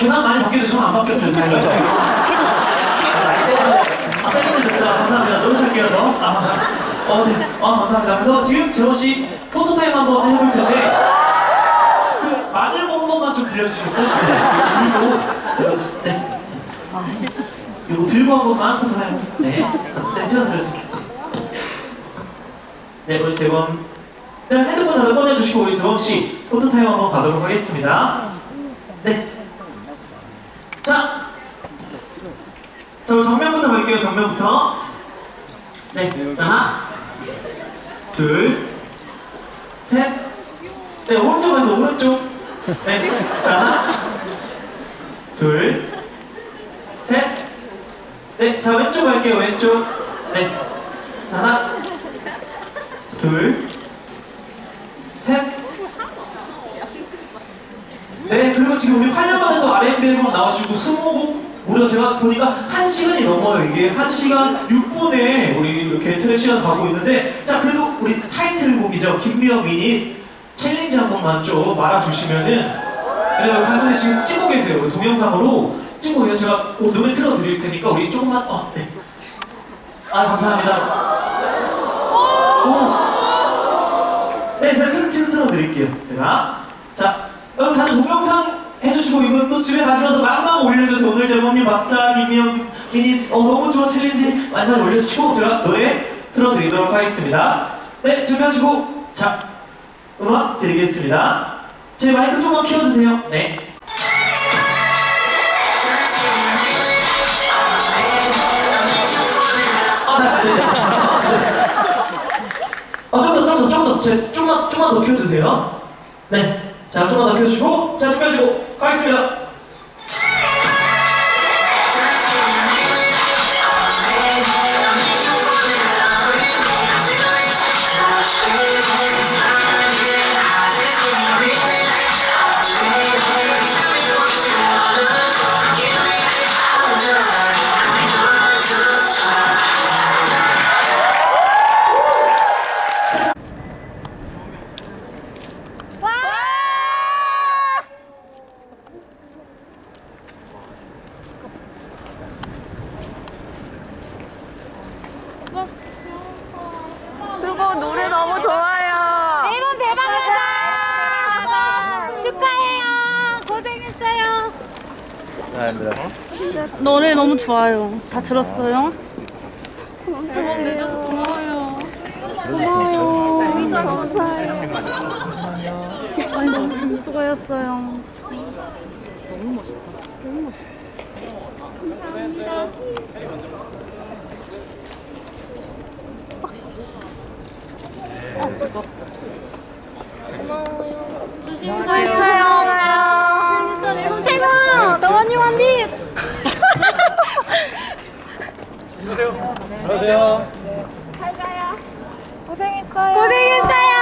걔만 많이 바뀌는데 저는 안 바뀌었어요. 그렇죠. 아, 세분을 아, 됐어요. 감사합니다. 노력할게요, 더. 아, 어, 네. 어, 감사합니다. 그래서 지금 재원씨 포토타임 한번 해볼 텐데, 그, 마늘고 한 번만 좀 빌려주시겠어요? 네. 들고, 네. 이거 들고 한 번만 포토타임. 네. 네, 제가 들려줄게요. 네, 우리 재범. 네, 핸드폰 하나 꺼내주시고, 우리 재범씨 포토타임 한번 가도록 하겠습니다. 네. 자, 자, 우리 정면부터 갈게요. 정면부터. 네, 자, 하나, 둘, 셋. 네, 오른쪽에서 오른쪽. 네, 자, 하나, 둘, 셋. 네, 자, 왼쪽 갈게요. 왼쪽. 네, 자, 하나, 둘, 셋. 네, 그리고 지금 우리 8년 만에 또 R&B 앨범 나와주고 20곡 무려 제가 보니까 1시간이 넘어요. 이게 1시간 6분에 우리 이렇게 트랙 시간 가고 있는데 자, 그래도 우리 타이틀곡이죠. 김미영 미니 챌린지 한 번만 좀 말아주시면은 왜냐면 가분이 지금 찍고 계세요. 동영상으로 찍고 계세요. 제가 오, 노래 틀어드릴 테니까 우리 조금만 어, 네. 아, 감사합니다. 오. 네, 제가 틀, 틀, 틀어드릴게요. 제가. 자, 다들 동영상 해주시고 이거 또 집에 가시면서 막막 올려주세요. 오늘 제목님 김미영 미니 어, 너무 좋은 챌린지 많이 올려주시고 제가 노래 틀어드리도록 하겠습니다. 네, 준비하시고 자, 음악 드리겠습니다. 제 마이크 조금만 키워주세요. 네. 아, 다시 네. 어, 좀 더, 좀 더, 좀 더, 제, 좀만, 좀만 더 키워주세요. 네. 자, 좀만 더 키워주시고, 자, 준비하시고, 노래 너무 좋아요. 다 들었어요? 앨범 내줘서 고마워요. 고마워요. 감사해요. 수고하셨어요. 너무 멋있다. 너무 멋있다. 감사합니다. 어, 뜨겁다. 수고했어요. 안녕하세요. 안녕하세요. 잘 가요. 고생했어요. 고생했어요.